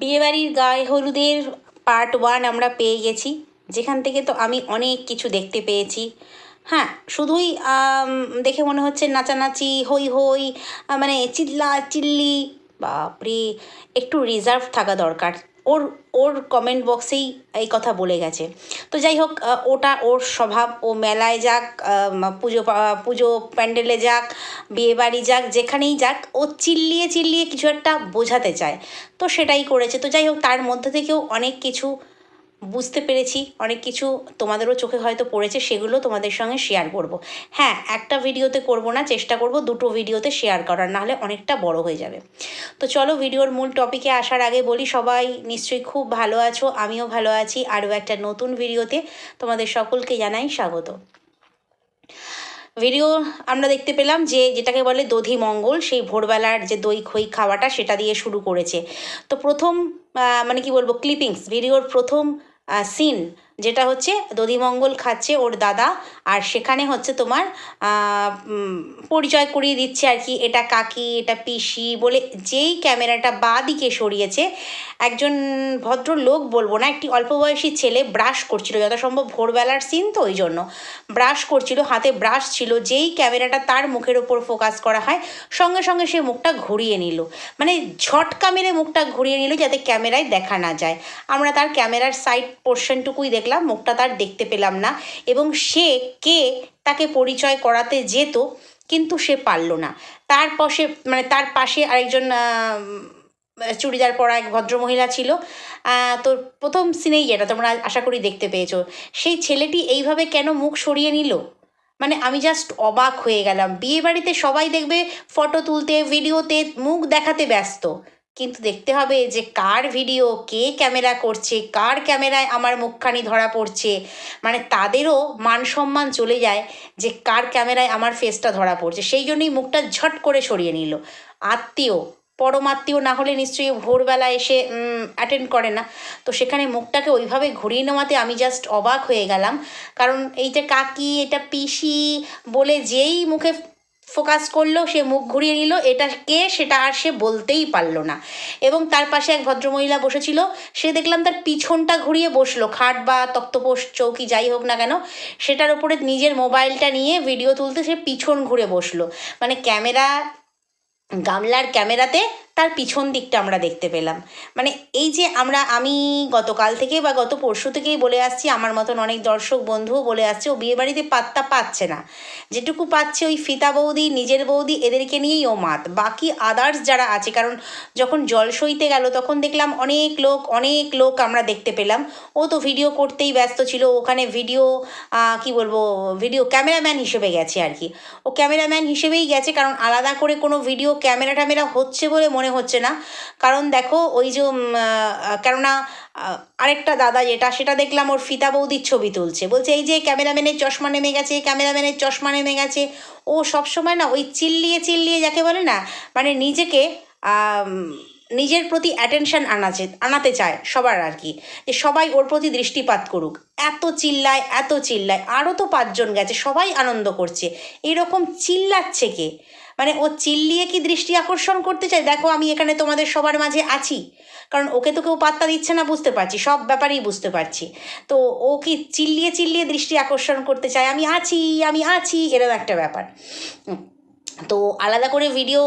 বিয়েবাড়ির গায়ে হলুদের পার্ট ওয়ান আমরা পেয়ে গেছি। যেখান থেকে তো আমি অনেক কিছু দেখতে পেয়েছি। হ্যাঁ শুধুই দেখে মনে হচ্ছে নাচানাচি, হই হই মানে চিল্লা চিল্লি বাপরে, একটু রিজার্ভ থাকা দরকার। ওর ওর কমেন্ট বক্সেই এই কথা বলে গেছে। তো যাই হোক ওটা ওর স্বভাব, ও মেলায় যাক পুজো পুজো প্যান্ডেলে যাক বিয়েবাড়ি যাক, যেখানেই যাক, ও চিল্লিয়ে চিল্লিয়ে কিছু একটা বোঝাতে চায়। তো সেটাই করেছে। তো যাই হোক, তার মধ্যে থেকেও অনেক কিছু বুঝতে পেরেছি। অনেক কিছু তোমাদেরও চোখে হয়তো পড়েছে, সেগুলো তোমাদের সঙ্গে শেয়ার করব। হ্যাঁ একটা ভিডিওতে করব না, চেষ্টা করব দুটো ভিডিওতে শেয়ার করার, নাহলে অনেকটা বড় হয়ে যাবে। তো চলো ভিডিওর মূল টপিকে আসার আগে বলি, সবাই নিশ্চয়ই খুব ভালো আছো, আমিও ভালো আছি। আরও একটা নতুন ভিডিওতে তোমাদের সকলকে জানাই স্বাগত। ভিডিও আমরা দেখতে পেলাম যে, যেটাকে বলে দধি মঙ্গল, সেই ভোরবেলার যে দই খই খাওয়াটা সেটা দিয়ে শুরু করেছে। তো প্রথম মানে কি বলব ক্লিপিংস ভিডিওর প্রথম সিন যেটা হচ্ছে দধিমঙ্গল খাচ্ছে ওর দাদা, আর সেখানে হচ্ছে তোমার পরিচয় করিয়ে দিচ্ছে আর কি, এটা কাকি, এটা পিসি বলে যেই ক্যামেরাটা বাঁ দিকে সরিয়েছে, একজন ভদ্র লোক বলব না, একটি অল্প বয়সী ছেলে ব্রাশ করছিল, যথাসম্ভব ভোরবেলার সিন তো ওই জন্য, ব্রাশ করছিল, হাতে ব্রাশ ছিল, যেই ক্যামেরাটা তার মুখের ওপর ফোকাস করা হয়, সঙ্গে সঙ্গে সে মুখটা ঘুরিয়ে নিল মানে ঝটকা মেরে মুখটা ঘুরিয়ে নিল যাতে ক্যামেরায় দেখা না যায়, আমরা তার ক্যামেরার সাইড পোর্শনটুকুই দেখলাম, মুখটা তার দেখতে পেলাম না এবং সে কে তাকে পরিচয় করাতে যেত কিন্তু সে পারল না। তার পাশে মানে তার পাশে আরেকজন চুড়িদার পরা এক ভদ্রমহিলা ছিল। তো প্রথম সিনেই যেটা তোমরা আশা করি দেখতে পেয়েছ। সেই ছেলেটি এইভাবে কেন মুখ সরিয়ে নিল? মানে আমি জাস্ট অবাক হয়ে গেলাম। বিয়ে বাড়িতে সবাই দেখবে ফটো তুলতে ভিডিওতে মুখ দেখাতে ব্যস্ত। কিন্তু দেখতে হবে যে কার ভিডিও, কে ক্যামেরা করছে, কার ক্যামেরায় আমার মুখখানি ধরা পড়ছে। মানে তাদেরও মান সম্মান চলে যায় যে কার ক্যামেরায় আমার ফেসটা ধরা পড়ছে। সেই জন্যই মুখটা ঝট করে সরিয়ে নিল। আত্মীয়, পরমাত্মীয় না হলে নিশ্চয়ই ভোরবেলা এসে অ্যাটেন্ড করে না। তো সেখানে মুখটাকে ওইভাবে ঘুরিয়ে নেওয়াতে আমি জাস্ট অবাক হয়ে গেলাম। কারণ এইটা কাকি, এটা পিসি বলে যেই মুখে ফোকাস করল, সে মুখ ঘুরিয়ে নিল, এটা কে সেটা আর সে বলতেই পারল না। এবং তার পাশে এক ভদ্রমহিলা বসেছিল, সে দেখলাম তার পিছনটা ঘুরিয়ে বসল, খাট বা তক্তপোষ, চৌকি, যাই হোক না কেন, সেটার ওপরে নিজের মোবাইলটা নিয়ে ভিডিও তুলতে সে পিছন ঘুরে বসল। মানে ক্যামেরা, গামলার ক্যামেরাতে তার পিছন দিকটা আমরা দেখতে পেলাম। মানে এই যে আমরা, আমি গতকাল থেকে বা গত পরশু থেকেই বলে আসছি, আমার মতন অনেক দর্শক বন্ধুও বলে আসছে, ও বিয়েবাড়িতে পাত্তা পাচ্ছে না। যেটুকু পাচ্ছে ওই ফিতা বৌদি, নিজের বৌদি, এদেরকে নিয়েই ও মাত। বাকি আদার্স যারা আছে, কারণ যখন জল সইতে গেল, তখন দেখলাম অনেক লোক অনেক লোক আমরা দেখতে পেলাম। ও তো ভিডিও করতেই ব্যস্ত ছিল, ওখানে ভিডিও কি বলব ভিডিও ক্যামেরাম্যান হিসেবে গেছে আর কি। ও ক্যামেরাম্যান হিসেবেই গেছে, কারণ আলাদা করে কোনো ভিডিও ক্যামেরা ট্যামেরা হচ্ছে বলে মনে হচ্ছে না। কারণ দেখো, ওই যে কেননা আরেকটা দাদা যেটা, সেটা দেখলাম ওর ফিতা বৌদির ছবি তুলছে। বলছে, এই যে ক্যামেরাম্যানের চশমা নেমে গেছে, ক্যামেরাম্যানের চশমা নেমে গেছে। ও সবসময় না, ওই চিল্লিয়ে চিল্লিয়ে যাকে বলে না মানে নিজেকে নিজের প্রতি অ্যাটেনশন আনাছে আনাতে চায় সবার আর কি, যে সবাই ওর প্রতি দৃষ্টিপাত করুক। এত চিল্লায় এত চিল্লায় আরও তো পাঁচজন গেছে, সবাই আনন্দ করছে। এরকম চিল্লাচ্ছে কে? মানে ও চিল্লিয়ে কি দৃষ্টি আকর্ষণ করতে চায়? দেখো আমি এখানে তোমাদের সবার মাঝে আছি। কারণ ওকে তো কেউ পাত্তা দিচ্ছে না, বুঝতে পারছি, সব ব্যাপারেই বুঝতে পারছি। তো ও কি চিল্লিয়ে চিল্লিয়ে দৃষ্টি আকর্ষণ করতে চায়? আমি আছি আমি আছি এরকম একটা ব্যাপার। তো আলাদা করে ভিডিও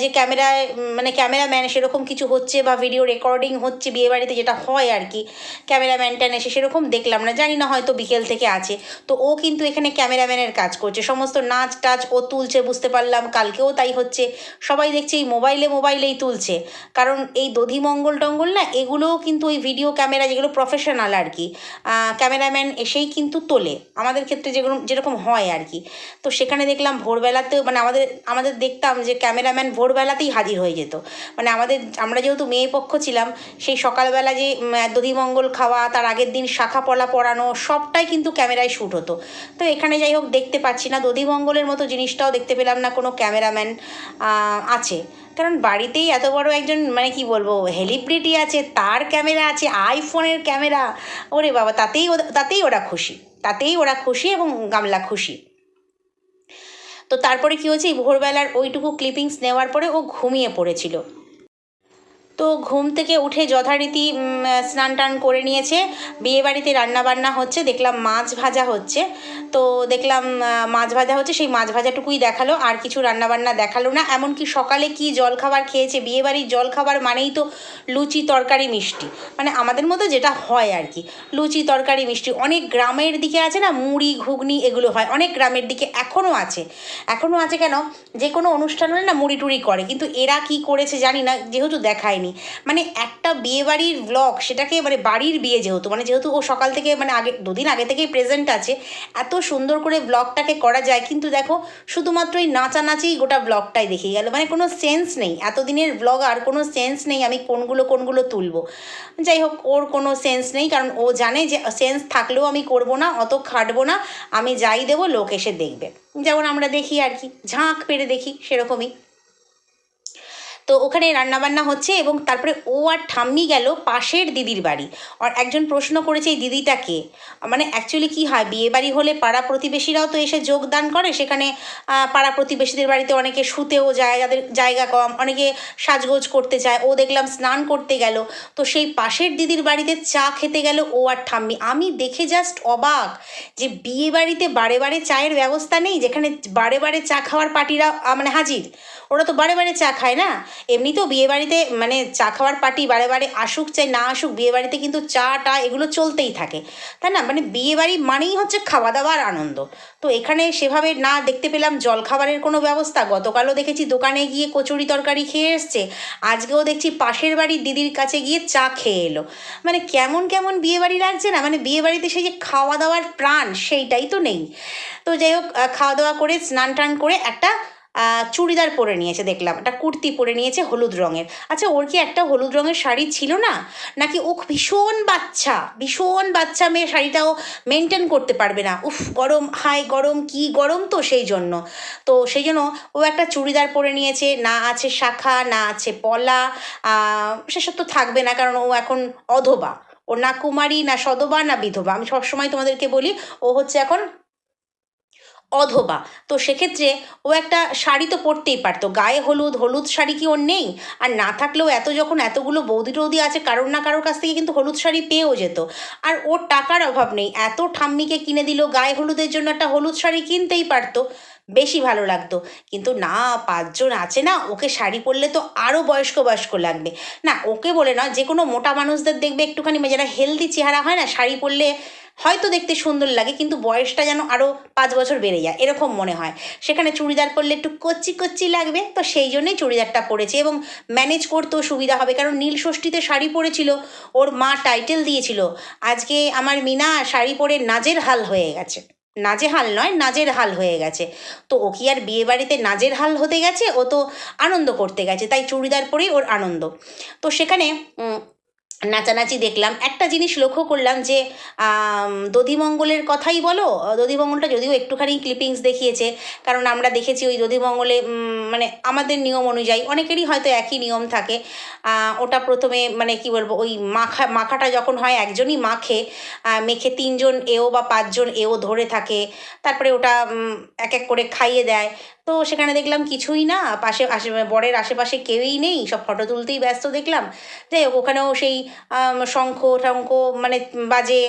যে ক্যামেরায় মানে ক্যামেরাম্যান সেরকম কিছু হচ্ছে বা ভিডিও রেকর্ডিং হচ্ছে বিয়েবাড়িতে যেটা হয় আর কি, ক্যামেরাম্যানটা এসে সেরকম দেখলাম না, জানি না হয়তো বিকেল থেকে আছে। তো ও কিন্তু এখানে ক্যামেরাম্যানের কাজ করছে, সমস্ত নাচ টাচ ও তুলছে, বুঝতে পারলাম, কালকেও তাই হচ্ছে। সবাই দেখছে এই মোবাইলে মোবাইলেই তুলছে। কারণ এই দধি মঙ্গল টঙ্গল না, এগুলোও কিন্তু ওই ভিডিও ক্যামেরা যেগুলো প্রফেশনাল আর কি ক্যামেরাম্যান এসেই কিন্তু তোলে। আমাদের ক্ষেত্রে যেগুলো, যেরকম হয় আর কি। তো সেখানে দেখলাম ভোরবেলাতেও মানে আমাদের আমাদের আমাদের দেখতাম যে ক্যামেরাম্যান ভোরবেলাতেই হাজির হয়ে যেত। মানে আমাদের, আমরা যেহেতু মেয়ে পক্ষ ছিলাম, সেই সকালবেলা যে দধিমঙ্গল খাওয়া, তার আগের দিন শাখা পলা পরানো, সবটাই কিন্তু ক্যামেরায় শ্যুট হতো। তো এখানে যাই হোক, দেখতে পাচ্ছি না দধিমঙ্গলের মতো জিনিসটাও দেখতে পেলাম না, কোনো ক্যামেরাম্যান আছে। কারণ বাড়িতেই এত বড় একজন মানে কি বলব হেলিব্রিটি আছে, তার ক্যামেরা আছে, আইফোনের ক্যামেরা, ওরে বাবা, তাতেই তাতেই ওরা খুশি, তাতেই ওরা খুশি এবং গামলা খুশি। তো তারপরে কী হয়েছে? এই ভোরবেলার ওইটুকু ক্লিপিংস নেওয়ার পরে ও ঘুমিয়ে পড়েছিল। তো ঘুম থেকে উঠে যথারীতি স্নান টান করে নিয়েছে। বিয়েবাড়িতে রান্না বান্না হচ্ছে, দেখলাম মাছ ভাজা হচ্ছে। তো দেখলাম মাছ ভাজা হচ্ছে, সেই মাছ ভাজাটুকুই দেখাল, আর কিছু রান্নাবান্না দেখাল না। এমনকি সকালে কি জলখাবার খেয়েছে বিয়েবাড়ির জলখাবার মানেই তো লুচি, তরকারি, মিষ্টি। মানে আমাদের মতো যেটা হয় আর কি, লুচি, তরকারি, মিষ্টি। অনেক গ্রামের দিকে আছে না, মুড়ি, ঘুগনি, এগুলো হয়। অনেক গ্রামের দিকে এখনও আছে। এখনও আছে কেন? যে কোনো অনুষ্ঠান হলে না মুড়ি টুড়ি করে, কিন্তু এরা কি করেছে জানি না, যেহেতু দেখায়নি। মানে একটা বিয়ে বাড়ির ব্লগ সেটাকে মানে বাড়ির বিয়ে যেহেতু মানে যেহেতু ও সকাল থেকে মানে আগে, দুদিন আগে থেকেই প্রেজেন্ট আছে, এত সুন্দর করে ব্লগটাকে করা যায়, কিন্তু দেখো শুধুমাত্র এই নাচানাচি গোটা ব্লগটাই দেখিয়ে গেল। মানে কোনো সেন্স নেই, এতদিনের ব্লগ আর কোনো সেন্স নেই আমি কোনগুলো কোনগুলো তুলবো। যাই হোক, ওর কোনো সেন্স নেই, কারণ ও জানে যে সেন্স থাকলেও আমি করব না, অত খাটবো না, আমি যাই দেবো, লোক এসে দেখবে। যেমন আমরা দেখি আর কি, ঝাঁক পেরে দেখি, সেরকমই। তো ওখানে রান্নাবান্না হচ্ছে এবং তারপরে ও আর ঠাম্মি গেল পাশের দিদির বাড়ি। আর একজন প্রশ্ন করেছে, এই দিদিটাকে মানে অ্যাকচুয়ালি কি হয়, বিয়ে বাড়ি হলে পাড়া প্রতিবেশীরাও তো এসে যোগদান করে। সেখানে পাড়া প্রতিবেশীদের বাড়িতে অনেকে শুতেও যায়, যাদের জায়গা কম, অনেকে সাজগোজ করতে চায় ও দেখলাম স্নান করতে গেল। তো সেই পাশের দিদির বাড়িতে চা খেতে গেল ও আর ঠাম্মি। আমি দেখে জাস্ট অবাক যে বিয়ে বাড়িতে বারে বারে চায়ের ব্যবস্থা নেই, যেখানে বারে বারে চা খাওয়ার পার্টিরা মানে হাজির। ওরা তো বারে বারে চা খায় না। এমনিতেও বিয়ে বাড়িতে মানে চা খাওয়ার পার্টি বারে বারে আসুক চাই, না আসুক বিয়ে বাড়িতে কিন্তু চা, টা এগুলো চলতেই থাকে। তাই না? মানে বিয়ে বাড়ি মানেই হচ্ছে খাওয়া দাওয়ার আনন্দ। তো এখানে সেভাবে না দেখতে পেলাম জল খাবারের কোনো ব্যবস্থা। গতকালও দেখেছি দোকানে গিয়ে কচুরি তরকারি খেয়ে এসছে। আজকেও দেখছি পাশের বাড়ির দিদির কাছে গিয়ে চা খেয়ে এলো। মানে কেমন কেমন বিয়ে বাড়ি লাগছে না? মানে বিয়ে বাড়িতে সেই যে খাওয়া দাওয়ার প্রাণ সেইটাই তো নেই। তো যাই হোক খাওয়া দাওয়া করে স্নান টান করে একটা চুড়িদার পরে নিয়েছে, দেখলাম। একটা কুর্তি পরে নিয়েছে, হলুদ রঙের। আচ্ছা ওর কি একটা হলুদ রঙের শাড়ি ছিল না? নাকি ও ভীষণ বাচ্চা ভীষণ বাচ্চা মেয়ে, শাড়িটাও মেনটেন করতে পারবে না। উফ, গরম, হাই, গরম, কি গরম তো সেই জন্য। তো সেই জন্য ও একটা চুড়িদার পরে নিয়েছে, না আছে শাখা, না আছে পলা সেসব তো থাকবে না, কারণ ও এখন অধবা। ও না কুমারী, না সধবা না বিধবা। আমি সবসময় তোমাদেরকে বলি, ও হচ্ছে এখন অধবা। তো সেক্ষেত্রে ও একটা শাড়ি তো পরতেই পারতো। গায়ে হলুদ হলুদ শাড়ি কি ওর নেই? আর না থাকলেও এত যখন এতগুলো বৌদি টৌদি আছে, কারোর না কারোর কাছ থেকে কিন্তু হলুদ শাড়ি পেয়েও যেত। আর ওর টাকার অভাব নেই। এত ঠাম্মিকে কিনে দিল, গায়ে হলুদের জন্য একটা হলুদ শাড়ি কিনতেই পারতো। বেশি ভালো লাগতো। কিন্তু না, পাঁচজন আছে না, ওকে শাড়ি পরলে তো আরও বয়স্ক বয়স্ক লাগবে। না, ওকে বলে না যে কোনো মোটা মানুষদের দেখবে একটুখানি যারা হেলদি চেহারা হয় না, শাড়ি পরলে হয়তো দেখতে সুন্দর লাগে, কিন্তু বয়সটা যেন আরও পাঁচ বছর বেড়ে যায়, এরকম মনে হয়। সেখানে চুড়িদার পরলে একটু কচ্চি কচ্চি লাগবে, তো সেই জন্যই চুড়িদারটা পরেছে এবং ম্যানেজ করতেও সুবিধা হবে, কারণ নীল ষষ্ঠীতে শাড়ি পরেছিল, ওর মা টাইটেল দিয়েছিল। আজকে আমার মিনা শাড়ি পরে নাজের হাল হয়ে গেছে। নাজেহাল নয় নাজের হাল হয়ে গেছে। তো ও কি আর বিয়ে বাড়িতে নাজের হাল হতে গেছে? ও তো আনন্দ করতে গেছে, তাই চুড়িদার পরেই ওর আনন্দ। তো সেখানে নাচানাচি দেখলাম। একটা জিনিস লক্ষ্য করলাম যে দধিমঙ্গলের কথাই বলো দধিমঙ্গলটা যদিও একটুখানি ক্লিপিংস দেখিয়েছে, কারণ আমরা দেখেছি ওই দধিমঙ্গলে মানে আমাদের নিয়ম অনুযায়ী অনেকেরই হয়তো একই নিয়ম থাকে। ওটা প্রথমে মানে কি বলব, ওই মাখা, মাখাটা যখন হয় একজনই মাখে মেখে তিনজন এও বা পাঁচজন এও ধরে থাকে, তারপরে ওটা এক এক করে খাইয়ে দেয়। তো সেখানে দেখলাম কিছুই না। পাশে আশে বরের আশেপাশে কেউই নেই। সব ফটো তুলতেই ব্যস্ত দেখলাম। যাই হোক, ওখানেও সেই শঙ্খ টঙ্খ মানে বাজে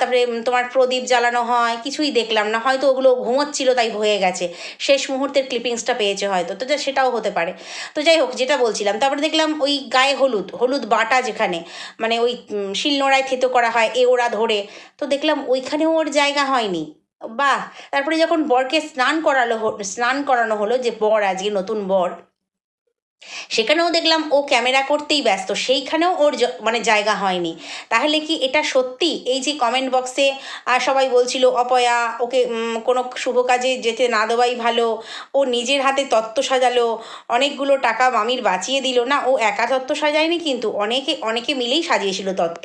তারপরে তোমার প্রদীপ জ্বালানো হয়, কিছুই দেখলাম না। হয়তো ওগুলো ঘুমোচ্ছিল, তাই হয়ে গেছে। শেষ মুহূর্তের ক্লিপিংসটা পেয়েছে হয়তো। তো সেটাও হতে পারে। তো যাই হোক, যেটা বলছিলাম, তারপরে দেখলাম ওই গায়ে হলুদ হলুদ বাটা যেখানে মানে ওই শিলনোড়ায় থেতো করা হয়, এ ওরা ধরে। তো দেখলাম ওইখানেও ওর জায়গা হয়নি। বাহ তারপরে যখন বরকে স্নান করালো স্নান করানো হলো যে বর আজকে নতুন বর সেখানেও দেখলাম ও ক্যামেরা করতেই ব্যস্ত, সেইখানেও ওর মানে জায়গা হয়নি। তাহলে কি এটা সত্যি? এই যে কমেন্ট বক্সে সবাই বলছিল, অপয়া, ওকে কোনো শুভ কাজে যেতে না দেওয়াই ভালো। ও নিজের হাতে তত্ত্ব সাজালো, অনেকগুলো টাকা মামির বাঁচিয়ে দিল। না, ও একা তত্ত্ব সাজায়নি কিন্তু অনেকে অনেকে মিলেই সাজিয়েছিল তত্ত্ব।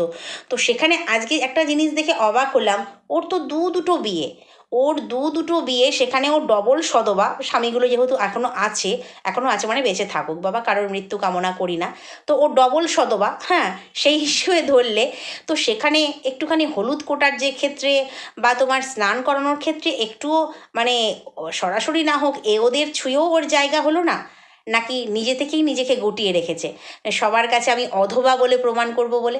তো সেখানে আজকে একটা জিনিস দেখে অবাক হলাম, ওর তো দু দুটো বিয়ে। ওর দু দুটো বিয়ে, সেখানে ওর ডবল সদবা। স্বামীগুলো যেহেতু এখনও আছে এখনও আছে মানে বেঁচে থাকুক, বাবা কারোর মৃত্যু কামনা করি না। তো ও ডবল সদবা হ্যাঁ সেই হিসেবে ধরলে। তো সেখানে একটুখানি হলুদ কোটার যে ক্ষেত্রে বা তোমার স্নান করানোর ক্ষেত্রে একটুও মানে সরাসরি না হোক, এ ওদের ছুঁয়েও ওর জায়গা হলো না। নাকি নিজে থেকেই নিজেকে গুটিয়ে রেখেছে? সবার কাছে আমি অধবা বলে প্রমাণ করব বলে।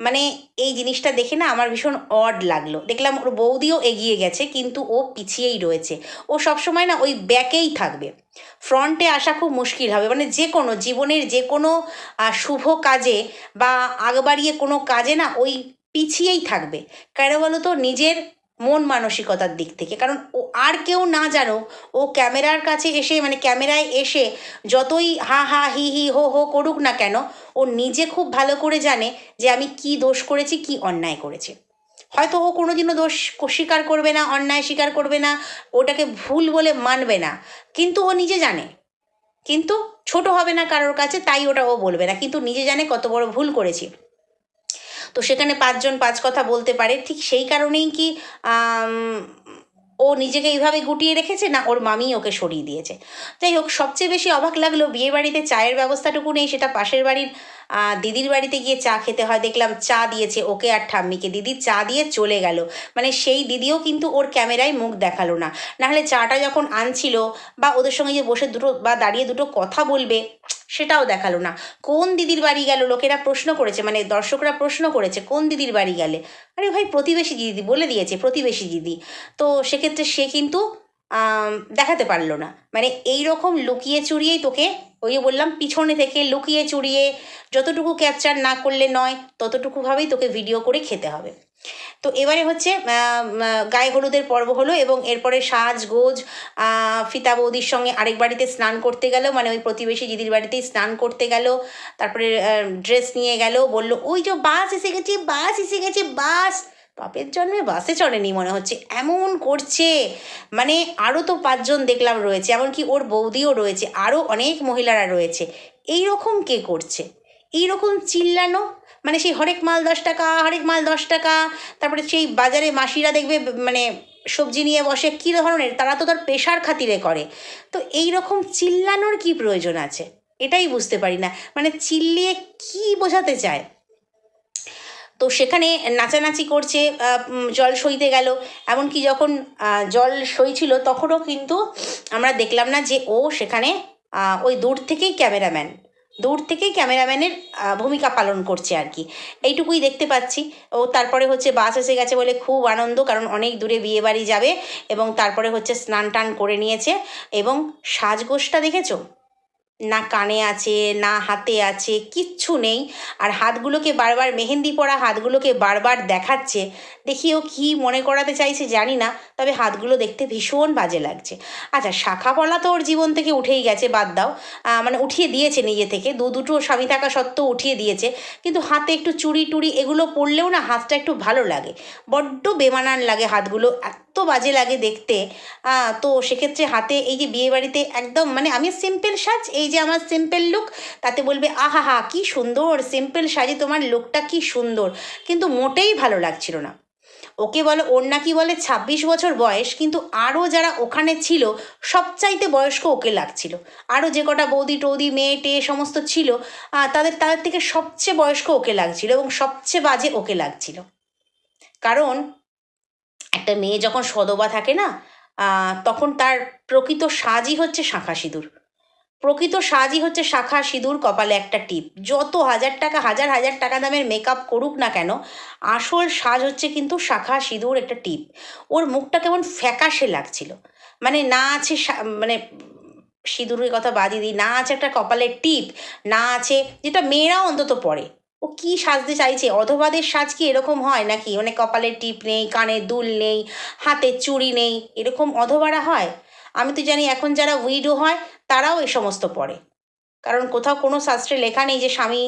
মানে এই জিনিসটা দেখে না আমার ভীষণ অড লাগল। দেখলাম ওর বৌদিও এগিয়ে গেছে, কিন্তু ও পিছিয়েই রয়েছে। ও সবসময় না ওই ব্যাকেই থাকবে। ফ্রন্টে আসা খুব মুশকিল হবে। মানে যে কোনো জীবনের যে কোনো শুভ কাজে বা আগবাড়িয়ে কোনো কাজে না ওই পিছিয়েই থাকবে। কেন বলো তো নিজের মন মানসিকতার দিক থেকে। কারণ ও আর কেউ না জানো ও ক্যামেরার কাছে এসে মানে ক্যামেরায় এসে যতই হা হা, হি হি, হো হো করুক না কেন, ও নিজে খুব ভালো করে জানে যে আমি কি দোষ করেছি, কি অন্যায় করেছি। হয়তো ও কোনো দিনও দোষ স্বীকার করবে না, অন্যায় স্বীকার করবে না, ওটাকে ভুল বলে মানবে না। কিন্তু ও নিজে জানে। কিন্তু ছোট হবে না কারোর কাছে, তাই ওটা ও বলবে না। কিন্তু নিজে জানে কত বড় ভুল করেছি। তো সেখানে পাঁচজন পাঁচ কথা বলতে পারে। ঠিক সেই কারণেই কি ও নিজেকে এইভাবে গুটিয়ে রেখেছে না ওর মামি ওকে সরিয়ে দিয়েছে? যাই হোক, সবচেয়ে বেশি অবাক লাগল বিয়ে বাড়িতে চায়ের ব্যবস্থাটুকু নেই, সেটা পাশের বাড়ির দিদির বাড়িতে গিয়ে চা খেতে হয়। দেখলাম চা দিয়েছে ওকে আর ঠাম্মিকে। দিদি চা দিয়ে চলে গেল। মানে সেই দিদিও কিন্তু ওর ক্যামেরায় মুখ দেখাল না। নাহলে চাটা যখন আনছিল বা ওদের সঙ্গে যে বসে দুটো বা দাঁড়িয়ে দুটো কথা বলবে সেটাও দেখাল না। কোন দিদির বাড়ি গেল? লোকেরা প্রশ্ন করেছে মানে দর্শকরা প্রশ্ন করেছে, কোন দিদির বাড়ি গেলে? আরে ভাই, প্রতিবেশী দিদি বলে দিয়েছে, প্রতিবেশী দিদি। তো সেক্ষেত্রে সে কিন্তু দেখাতে পারল না। মানে এই রকম লুকিয়ে চুরিয়েই তোকে, ওই বললাম, পিছনে থেকে লুকিয়ে চুরিয়ে যতটুকু ক্যাপচার না করলে নয় ততটুকুভাবেই তোকে ভিডিও করে খেতে হবে। তো এবারে হচ্ছে গায়ে হলুদের পর্ব হলো এবং এরপরে সাজগোজ আহ, ফিতা বৌদির সঙ্গে আরেক বাড়িতে স্নান করতে গেল মানে ওই প্রতিবেশী দিদির বাড়িতেই স্নান করতে গেল তারপরে ড্রেস নিয়ে গেল বলল ওই যে বাস এসে গেছে বাস এসে গেছে বাস! বাপের জন্মে বাসে চড়েনি মনে হচ্ছে এমন করছে। মানে আরও তো পাঁচজন দেখলাম রয়েছে এমনকি ওর বৌদিও রয়েছে আরও অনেক মহিলারা রয়েছে। এই রকম কে করছে? এই রকম চিল্লানো মানে সেই হরেক মাল দশ টাকা, হরেক মাল দশ টাকা, তারপরে সেই বাজারে মাসিরা দেখবে মানে সবজি নিয়ে বসে কী ধরনের, তারা তো তার পেশার খাতিরে করে। তো এই রকম চিল্লানোর কি প্রয়োজন আছে? এটাই বুঝতে পারি না। মানে চিল্লিয়ে কি বোঝাতে চায়? তো সেখানে নাচানাচি করছে জল সইতে গেল। এমনকি যখন জল সইছিল, তখনও কিন্তু আমরা দেখলাম না যে ও সেখানে ওই দূর থেকেই ক্যামেরাম্যান। দূর থেকে ক্যামেরাম্যানের ভূমিকা পালন করছে আর কি। এইটুকুই দেখতে পাচ্ছি। ও তারপরে হচ্ছে বাস এসে গেছে বলে খুব আনন্দ, কারণ অনেক দূরে বিয়ে বাড়ি যাবে এবং তারপরে হচ্ছে স্নান টান করে নিয়েছে। এবং সাজগোজটা দেখেছ? না কানে আছে, না হাতে আছে, কিচ্ছু নেই। আর হাতগুলোকে বারবার, মেহেন্দি পরা হাতগুলোকে বারবার দেখাচ্ছে দেখি ও কী মনে করাতে চাইছে জানি না, তবে হাতগুলো দেখতে ভীষণ বাজে লাগছে। আচ্ছা শাখা পলা তো ওর জীবন থেকে উঠেই গেছে, বাদ দাও। মানে উঠিয়ে দিয়েছে নিজে থেকে, দু দুটো স্বামী থাকা সত্ত্বেও উঠিয়ে দিয়েছে। কিন্তু হাতে একটু চুড়ি টুড়ি এগুলো পরলেও না হাতটা একটু ভালো লাগে। বড্ড বেমানান লাগে হাতগুলো, এত বাজে লাগে দেখতে। তো সেক্ষেত্রে হাতে এই যে বিয়ে বাড়িতে একদম মানে আমি সিম্পল সাজ, এই যে আমার সিম্পল লুক তাতে বলবে আহা হা কি সুন্দর সিম্পল সাজে তোমার লুকটা কি সুন্দর। কিন্তু মোটেই ভালো লাগছিল না। ওকে বলে, ওর নাকি বলে ছাব্বিশ বছর বয়স, কিন্তু আরও যারা ওখানে ছিল, সবচাইতে বয়স্ক ওকে লাগছিল। আরও যে কটা বৌদি টৌদি, মেয়ে টেয়ে সমস্ত ছিল তাদের তাদের থেকে সবচেয়ে বয়স্ক ওকে লাগছিল এবং সবচেয়ে বাজে ওকে লাগছিল। কারণ একটা মেয়ে যখন সদবা থাকে না তখন তার প্রকৃত সাজই হচ্ছে শাঁখা সিঁদুর প্রকৃত সাজই হচ্ছে শাখা সিঁদুর কপালে একটা টিপ। যত হাজার টাকা, হাজার হাজার টাকা দামের মেকআপ করুক না কেন, আসল সাজ হচ্ছে কিন্তু শাখা সিঁদুর একটা টিপ। ওর মুখটা কেমন ফ্যাকাশে লাগছিল। মানে না আছে মানে সিঁদুরের কথা বাদই দিই, না আছে একটা কপালের টিপ, না আছে যেটা মেয়েরাও অন্তত পরে। ও কি সাজতে চাইছে? অধবাদের সাজ কি এরকম হয় নাকি? মানে কপালের টিপ নেই কানের দুল নেই হাতের চুড়ি নেই, এরকম অধবারা হয়? আমি তো জানি এখন যারা উইডো হয়, তারাও এই সমস্ত পড়ে। কারণ কোথাও কোনো শাস্ত্রে লেখা নেই যে স্বামী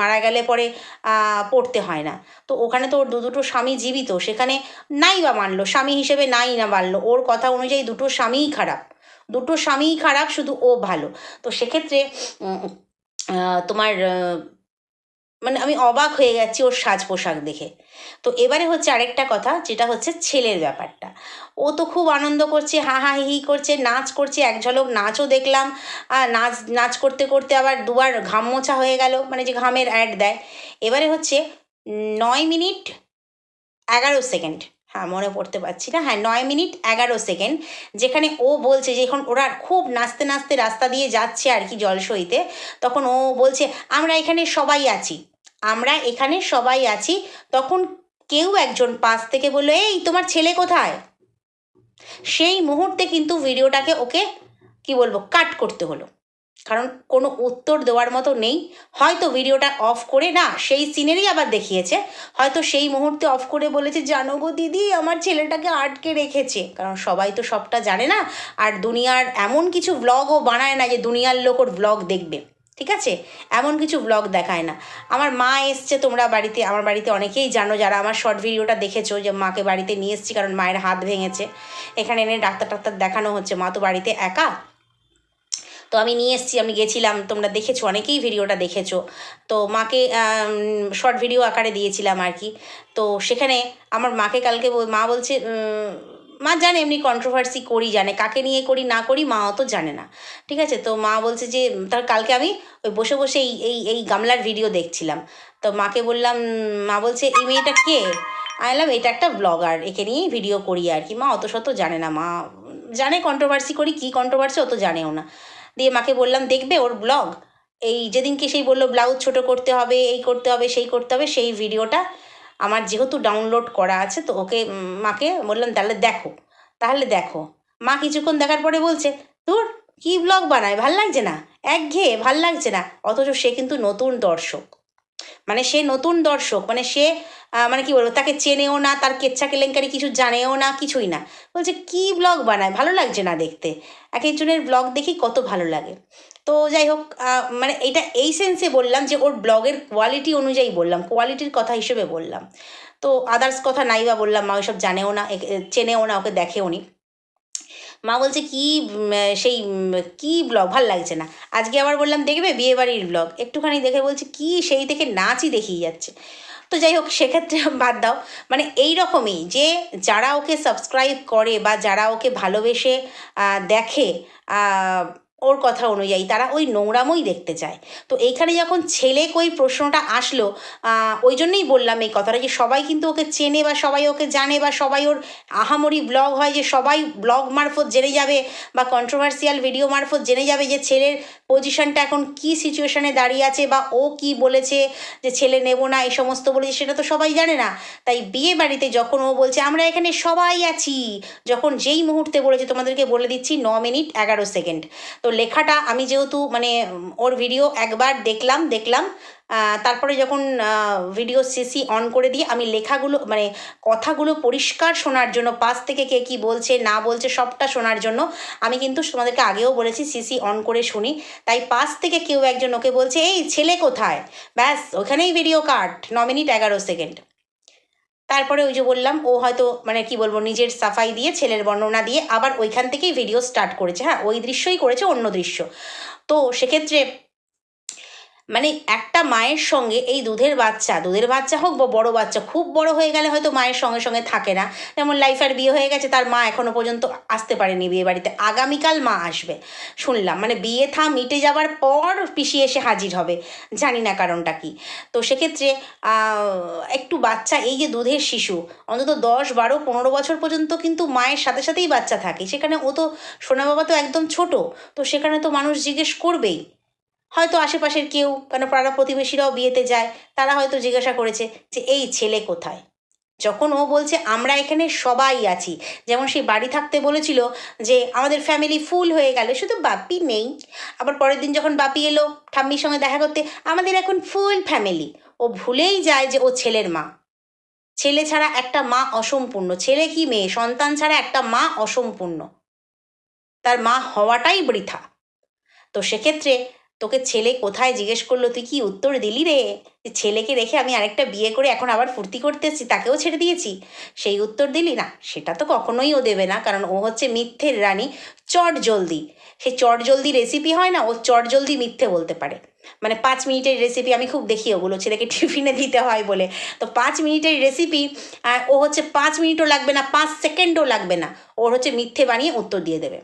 মারা গেলে পরে পড়তে হয় না। তো ওখানে তো ওর দু দুটো স্বামী জীবিত, সেখানে নাই বা মানলো, স্বামী হিসেবে নাই না মানলো। ওর কথা অনুযায়ী দুটো স্বামীই খারাপ। দুটো স্বামীই খারাপ, শুধু ও ভালো। তো সেক্ষেত্রে তোমার মানে আমি অবাক হয়ে গেছি ওর সাজ পোশাক দেখে। তো এবারে হচ্ছে আরেকটা কথা, যেটা হচ্ছে ছেলের ব্যাপারটা। ও তো খুব আনন্দ করছে, হা হা, হি করছে, নাচ করছে, এক ঝলক নাচও দেখলাম, আর নাচ নাচ করতে করতে আবার দুবার ঘাম মোছা হয়ে গেল মানে যে ঘামের অ্যাড দেয়। এবারে হচ্ছে নয় মিনিট এগারো সেকেন্ড। হ্যাঁ মনে পড়তে পারছি না। হ্যাঁ নয় মিনিট এগারো সেকেন্ড, যেখানে ও বলছে যে এখন ওরা খুব নাচতে নাচতে রাস্তা দিয়ে যাচ্ছে আর কি জলসইতে। তখন ও বলছে, আমরা এখানে সবাই আছি। আমরা এখানে সবাই আছি, তখন কেউ একজন পাশ থেকে বলল, এই, তোমার ছেলে কোথায়? সেই মুহূর্তে কিন্তু ভিডিওটাকে ওকে, কি বলব কাট করতে হলো। কারণ কোনো উত্তর দেওয়ার মতো নেই। হয়তো ভিডিওটা অফ করে, না, সেই সিনেরই আবার দেখিয়েছে। হয়তো সেই মুহূর্তে অফ করে বলেছে, জানো গো দিদি, আমার ছেলেটাকে আটকে রেখেছে। কারণ সবাই তো সবটা জানে না। আর দুনিয়ার এমন কিছু ব্লগও বানায় না যে দুনিয়ার লোক ওর ব্লগ দেখবে। ঠিক আছে? এমন কিছু ব্লগ দেখায় না। আমার মা এসছে তোমরা বাড়িতে, আমার বাড়িতে অনেকেই জানো যারা আমার শর্ট ভিডিওটা দেখেছ যে মাকে বাড়িতে নিয়ে এসেছি কারণ মায়ের হাত ভেঙেছে। এখানে এনে ডাক্তার টাক্তার দেখানো হচ্ছে, মা তো বাড়িতে একা? তো আমি নিয়ে এসেছি, আমি গেছিলাম, তোমরা দেখেছ, অনেকেই ভিডিওটা দেখেছ। তো মাকে শর্ট ভিডিও আকারে দিয়েছিলাম আর কি। তো সেখানে আমার মাকে কালকে মা বলছে মা জানে, এমনি কন্ট্রোভার্সি করি, জানে। কাকে নিয়ে করি, না করি, মা অত জানে না। ঠিক আছে? তো মা বলছে যে, তার কালকে আমি ওই বসে বসে এই এই এই গামলার ভিডিও দেখছিলাম। তো মাকে বললাম, মা বলছে, এই মেয়েটা কে? আমি বললাম, এটা একটা ব্লগার একে নিয়েই ভিডিও করি আর কি। মা অত শত জানে না। মা জানে কন্ট্রোভার্সি করি, কী কন্ট্রোভার্সি অত জানেও না। দিয়ে মাকে বললাম, দেখবে ওর ব্লগ এই যেদিনকে সেই বলল, ব্লাউজ ছোট করতে হবে, এই করতে হবে, সেই করতে হবে, সেই ভিডিওটা আমার যেহেতু ডাউনলোড করা আছে, তো ওকে মাকে বললাম, তাহলে দেখো তাহলে দেখো। মা কিছুক্ষণ দেখার পরে বলছে, তোর কি ব্লগ বানায়? ভালো লাগছে না? একঘেয়ে, ভালো লাগছে না। অথচ সে কিন্তু নতুন দর্শক। মানে সে নতুন দর্শক মানে সে মানে কি বলব, তাকে চেনেও না, তার কেচ্ছা কেলেঙ্কারি কিছু জানেও না, কিছুই না। বলছে, কি ব্লগ বানায়? ভালো লাগছে না দেখতে। এক একজনের ব্লগ দেখি কত ভালো লাগে। তো যাই হোক মানে এটা এই সেন্সে বললাম যে, ওর ব্লগের কোয়ালিটি অনুযায়ী বললাম কোয়ালিটির কথা হিসেবে বললাম। তো আদার্স কথা নাই বা বললাম, মা ওইসব জানেও না চেনেও না, ওকে দেখেও নি। মা বলছে, কি সেই কি ব্লগ ভালো লাগছে না। আজকে আবার বললাম, দেখবে বিয়েবাড়ির ব্লগ একটুখানি দেখে বলছে, কি, সেই থেকে নাচই দেখিয়ে যাচ্ছে। তো যাই হোক, সেক্ষেত্রে বাদ দাও। মানে এই রকমই যে যারা ওকে সাবস্ক্রাইব করে বা যারা ওকে ভালোবেসে দেখে ওর কথা অনুযায়ী, তারা ওই নোংরামই দেখতে চায়। তো এইখানে যখন ছেলে কই প্রশ্নটা আসলো ওই জন্যই বললাম এই কথাটা যে সবাই কিন্তু ওকে চেনে বা সবাই ওকে জানে বা সবাই ওর আহামরি ব্লগ হয় যে সবাই ব্লগ মারফত জেনে যাবে বা কন্ট্রোভার্সিয়াল ভিডিও মারফত জেনে যাবে যে ছেলের পজিশনটা এখন কি সিচুয়েশানে দাঁড়িয়ে আছে বা ও কি বলেছে যে ছেলে নেব না, এই সমস্ত বলেছে, সেটা তো সবাই জানে না। তাই বিয়ে বাড়িতে যখন ও বলছে, আমরা এখানে সবাই আছি। যখন যেই মুহূর্তে বলেছে, তোমাদেরকে বলে দিচ্ছি ন মিনিট এগারো সেকেন্ড। তো লেখাটা আমি যেহেতু মানে ওর ভিডিও একবার দেখলাম দেখলাম তারপরে যখন ভিডিও সিসি অন করে দিয়ে আমি লেখাগুলো মানে কথাগুলো পরিষ্কার শোনার জন্য, পাশ থেকে কে কি বলছে, না বলছে, সবটা শোনার জন্য আমি কিন্তু তোমাদেরকে আগেও বলেছি সিসি অন করে শুনি। তাই পাশ থেকে কেউ একজন ওকে বলছে, এই ছেলে কোথায়? ব্যাস, ওখানেই ভিডিও কাট ন মিনিট এগারো সেকেন্ড তারপরে ওই যে বললাম, ও হয়তো মানে কি বলব, নিজের সাফাই দিয়ে, ছেলের বর্ণনা দিয়ে আবার ওইখান থেকেই ভিডিও স্টার্ট করেছে। হ্যাঁ ওই দৃশ্যই করেছে অন্য দৃশ্য। তো সেক্ষেত্রে মানে একটা মায়ের সঙ্গে এই দুধের বাচ্চা দুধের বাচ্চা হোক বা বড়ো বাচ্চা, খুব বড় হয়ে গেলে হয়তো মায়ের সঙ্গে সঙ্গে থাকে না। যেমন লাইফার বিয়ে হয়ে গেছে, তার মা এখনও পর্যন্ত আসতে পারেনি বিয়ে বাড়িতে। আগামীকাল মা আসবে। শুনলাম মানে বিয়ে থা মিটে যাওয়ার পর পিসি এসে হাজির হবে। জানি না কারণটা কি। তো সেক্ষেত্রে একটু বাচ্চা, এই যে দুধের শিশু, অন্তত দশ, বারো, পনেরো বছর পর্যন্ত কিন্তু মায়ের সাথে সাথেই বাচ্চা থাকে। সেখানে ও তো, সোনা বাবা তো একদম ছোট, তো সেখানে তো মানুষ জিজ্ঞেস করবেই। হয়তো আশেপাশের কেউ, কেন পাড়া প্রতিবেশীরাও বিয়েতে যায়, তারা হয়তো জিজ্ঞাসা করেছে যে, এই ছেলে কোথায়? যখন ও বলছে, আমরা এখানে সবাই আছি। যেমন সেই বাড়ি থাকতে বলেছিল যে, আমাদের ফ্যামিলি ফুল হয়ে গেল। শুধু বাপি নেই। আবার পরের দিন যখন বাপি এলো, ঠাম্মির সঙ্গে দেখা করতে, আমাদের এখন ফুল ফ্যামিলি ও ভুলেই যায় যে, ও ছেলের মা। ছেলে ছাড়া একটা মা অসম্পূর্ণ। ছেলে কি মেয়ে? সন্তান ছাড়া একটা মা অসম্পূর্ণ। তার মা হওয়াটাই বৃথা। তো সেক্ষেত্রে তোকে ছেলে কোথায় জিজ্ঞেস করল? তুই কি উত্তর দিলি রে? ছেলেকে রেখে আমি আরেকটা বিয়ে করে এখন আবার ফুর্তি করতে এসেছি, তাকেও ছেড়ে দিয়েছি। সেই উত্তর দিলি না। সেটা তো কখনোই ও দেবে না, কারণ ও হচ্ছে মিথ্যের রানী চট জলদি। সে চট জলদি রেসিপি হয় না, ও চট জলদি মিথ্যে বলতে পারে। মানে পাঁচ মিনিটের রেসিপি আমি খুব দেখি ওগুলো, ছেলেকে টিফিনে দিতে হয় বলে। তো পাঁচ মিনিটের রেসিপি ও হচ্ছে পাঁচ মিনিটও লাগবে না, পাঁচ সেকেন্ডও লাগবে না। ওর হচ্ছে মিথ্যে বানিয়ে উত্তর দিয়ে দেবে।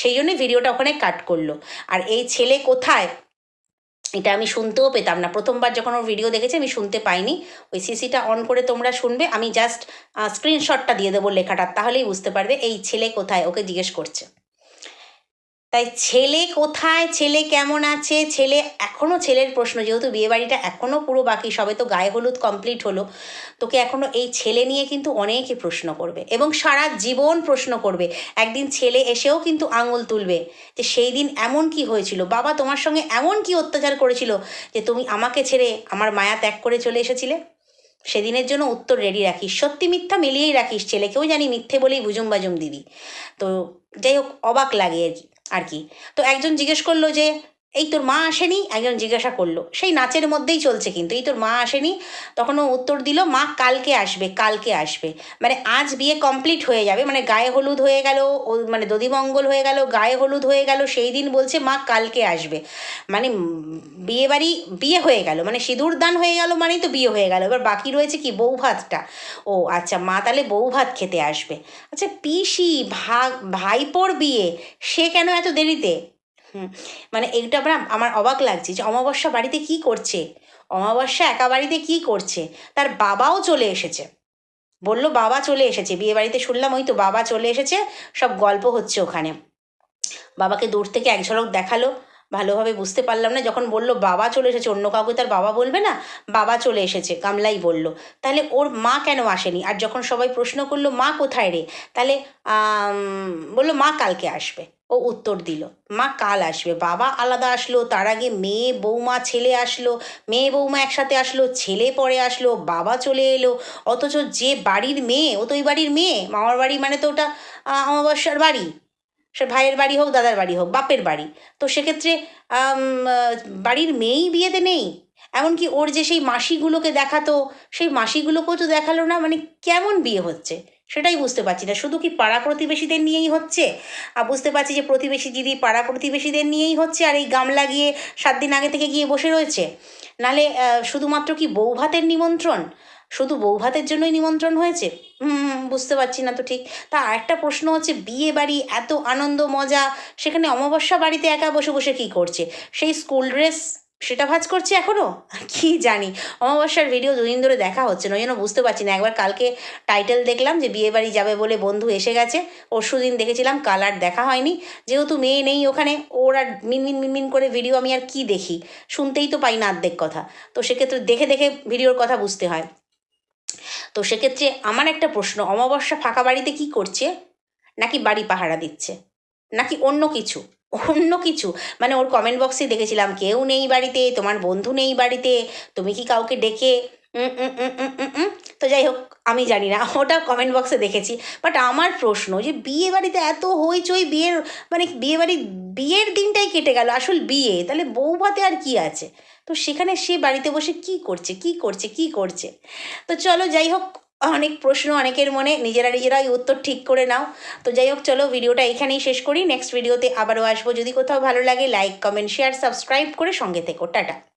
সেই জন্য ভিডিওটা ওখানে কাট করল। আর এই ছেলে কোথায়? এটা আমি শুনতেও পেতাম না। প্রথমবার যখন ওর ভিডিও দেখেছি, আমি শুনতে পাইনি। ওই সিসিটা অন করে তোমরা শুনবে। আমি জাস্ট স্ক্রিনশটটা দিয়ে দেবো লেখাটা, তাহলেই বুঝতে পারবে এই ছেলে কোথায়, ওকে জিজ্ঞেস করছে। তাই ছেলে কোথায়? ছেলে কেমন আছে? ছেলে এখনও ছেলের প্রশ্ন, যেহেতু বিয়েবাড়িটা এখনও পুরো বাকি, সবে তো গায়ে হলুদ কমপ্লিট হলো, তোকে এখনও এই ছেলে নিয়ে কিন্তু অনেকে প্রশ্ন করবে এবং সারা জীবন প্রশ্ন করবে। একদিন ছেলে এসেও কিন্তু আঙুল তুলবে যে সেই দিন এমন কি হয়েছিল। বাবা, তোমার সঙ্গে এমন কি অত্যাচার করেছিল যে তুমি আমাকে ছেড়ে আমার মায়া ত্যাগ করে চলে এসেছিলে? সেদিনের জন্য উত্তর রেডি রাখিস। সত্যি মিথ্যা মিলিয়েই রাখিস। ছেলেকেও জানি মিথ্যে বলেই বুজুম বাজুম দিবি তো যাই হোক, অবাক লাগে আর কি। আর কি। তো একজন জিজ্ঞেস করল যে এই তোর মা আসেনি? একজন জিজ্ঞাসা করল। সেই নাচের মধ্যেই চলছে কিন্তু। এই তোর মা আসেনি? তখন ও উত্তর দিল, মা কালকে আসবে কালকে আসবে। মানে আজ বিয়ে কমপ্লিট হয়ে যাবে। মানে গায়ে হলুদ হয়ে গেল, ও মানে দধিমঙ্গল হয়ে গেল, গায়ে হলুদ হয়ে গেল, সেই দিন বলছে, মা কালকে আসবে। মানে বিয়ে বাড়ি বিয়ে হয়ে গেল। মানে সিঁদুর দান হয়ে গেল মানেই তো বিয়ে হয়ে গেল। এবার বাকি রয়েছে কি? বউ ভাতটা। ও আচ্ছা মা তাহলে বউ ভাত খেতে আসবে। আচ্ছা পিসি ভাগ ভাইপোর বিয়ে, সে কেন এত দেরিতে? হুম। মানে এইটা আমরা, আমার অবাক লাগছে যে অমাবস্যা বাড়িতে কি করছে? অমাবস্যা একা বাড়িতে কি করছে? তার বাবাও চলে এসেছে। বলল, বাবা চলে এসেছে। বিয়ে বাড়িতে শুনলাম, ওই তো বাবা চলে এসেছে। সব গল্প হচ্ছে ওখানে। বাবাকে দূর থেকে এক ঝলক দেখাল। ভালোভাবে বুঝতে পারলাম না, যখন বলল, বাবা চলে এসেছে। অন্য কাউকে তার বাবা বলবে না, বাবা চলে এসেছে। কামলাই বলল, তাহলে ওর মা কেন আসেনি? আর যখন সবাই প্রশ্ন করল, মা কোথায় রে? তাহলে বলল, মা কালকে আসবে। ও উত্তর দিল, মা, কাল আসবে। বাবা আলাদা আসলো, তার আগে মেয়ে, বৌমা, ছেলে আসলো। মেয়ে, বৌমা একসাথে আসলো, ছেলে পরে আসলো, বাবা চলে এলো। অথচ যে বাড়ির মেয়ে, ও তো ওই বাড়ির মেয়ে। মামার বাড়ি মানে তো ওটা অমাবস্যার বাড়ি। সে ভাইয়ের বাড়ি হোক, দাদার বাড়ি হোক, বাপের বাড়ি। তো সেক্ষেত্রে বাড়ির মেয়েই বিয়েতে নেই। এমনকি ওর যে সেই মাসিগুলোকে দেখাতো, সেই মাসিগুলোকেও তো দেখাল না মানে কেমন বিয়ে হচ্ছে? সেটাই বুঝতে পারছি না। শুধু কি পাড়া প্রতিবেশীদের নিয়েই হচ্ছে? আর বুঝতে পারছি যে প্রতিবেশী দিদি পাড়া প্রতিবেশীদের নিয়েই হচ্ছে আর এই গামলা গিয়ে সাত দিন আগে থেকে গিয়ে বসে রয়েছে? নালে শুধুমাত্র কি বউ ভাতের নিমন্ত্রণ? শুধু বউ ভাতের জন্যই নিমন্ত্রণ হয়েছে? হুম, বুঝতে পারছি না তো ঠিক। তা আরেকটা প্রশ্ন হচ্ছে, বিয়ে বাড়ি এত আনন্দ মজা, সেখানে অমাবস্যা বাড়িতে একা বসে বসে কী করছে? সেই স্কুল ড্রেস সেটা ভাজ করছে এখনও কি জানি। অমাবস্যার ভিডিও দুদিন ধরে দেখা হচ্ছে না, ওই জন্য বুঝতে পারছি না। একবার কালকে টাইটেল দেখলাম যে বিয়ে বাড়ি যাবে বলে বন্ধু এসে গেছে। পরশু দিন দেখেছিলাম কালার দেখা হয়নি। যেহেতু মেয়ে নেই ওখানে, ওর আর মিনমিন মিনমিন করে ভিডিও আমি আর কি দেখি? শুনতেই তো পাই না অর্ধেক কথা। তো সেক্ষেত্রে দেখে দেখে ভিডিওর কথা বুঝতে হয়। তো সেক্ষেত্রে আমার একটা প্রশ্ন, অমাবস্যা ফাঁকা বাড়িতে কি করছে? নাকি বাড়ি পাহারা দিচ্ছে? নাকি অন্য কিছু? অন্য কিছু? মানে ওর কমেন্ট বক্সে দেখেছিলাম, কেউ নেই বাড়িতে, তোমার বন্ধু নেই বাড়িতে, তুমি কি কাউকে ডেকে তো যাই হোক, আমি জানি না, ওটা কমেন্ট বক্সে দেখেছি। বাট আমার প্রশ্ন যে বিয়ে বাড়িতে এত হইচই, বিয়ের মানে বিয়ে বাড়ি, বিয়ের দিনটাই কেটে গেল, আসল বিয়ে, তাহলে বউ ভাতে আর কি আছে? তো সেখানে সে বাড়িতে বসে কি করছে কি করছে কি করছে? তো চলো যাই হোক অনেক প্রশ্ন অনেকের মনে, নিজেরা নিজেরাই উত্তর ঠিক করে নাও। তো যাই হোক, চলো ভিডিওটা এখানেই শেষ করি। নেক্সট ভিডিওতে আবারও আসব। যদি কোথাও ভালো লাগে লাইক কমেন্ট শেয়ার সাবস্ক্রাইব করে সঙ্গে থেকো। টাটা।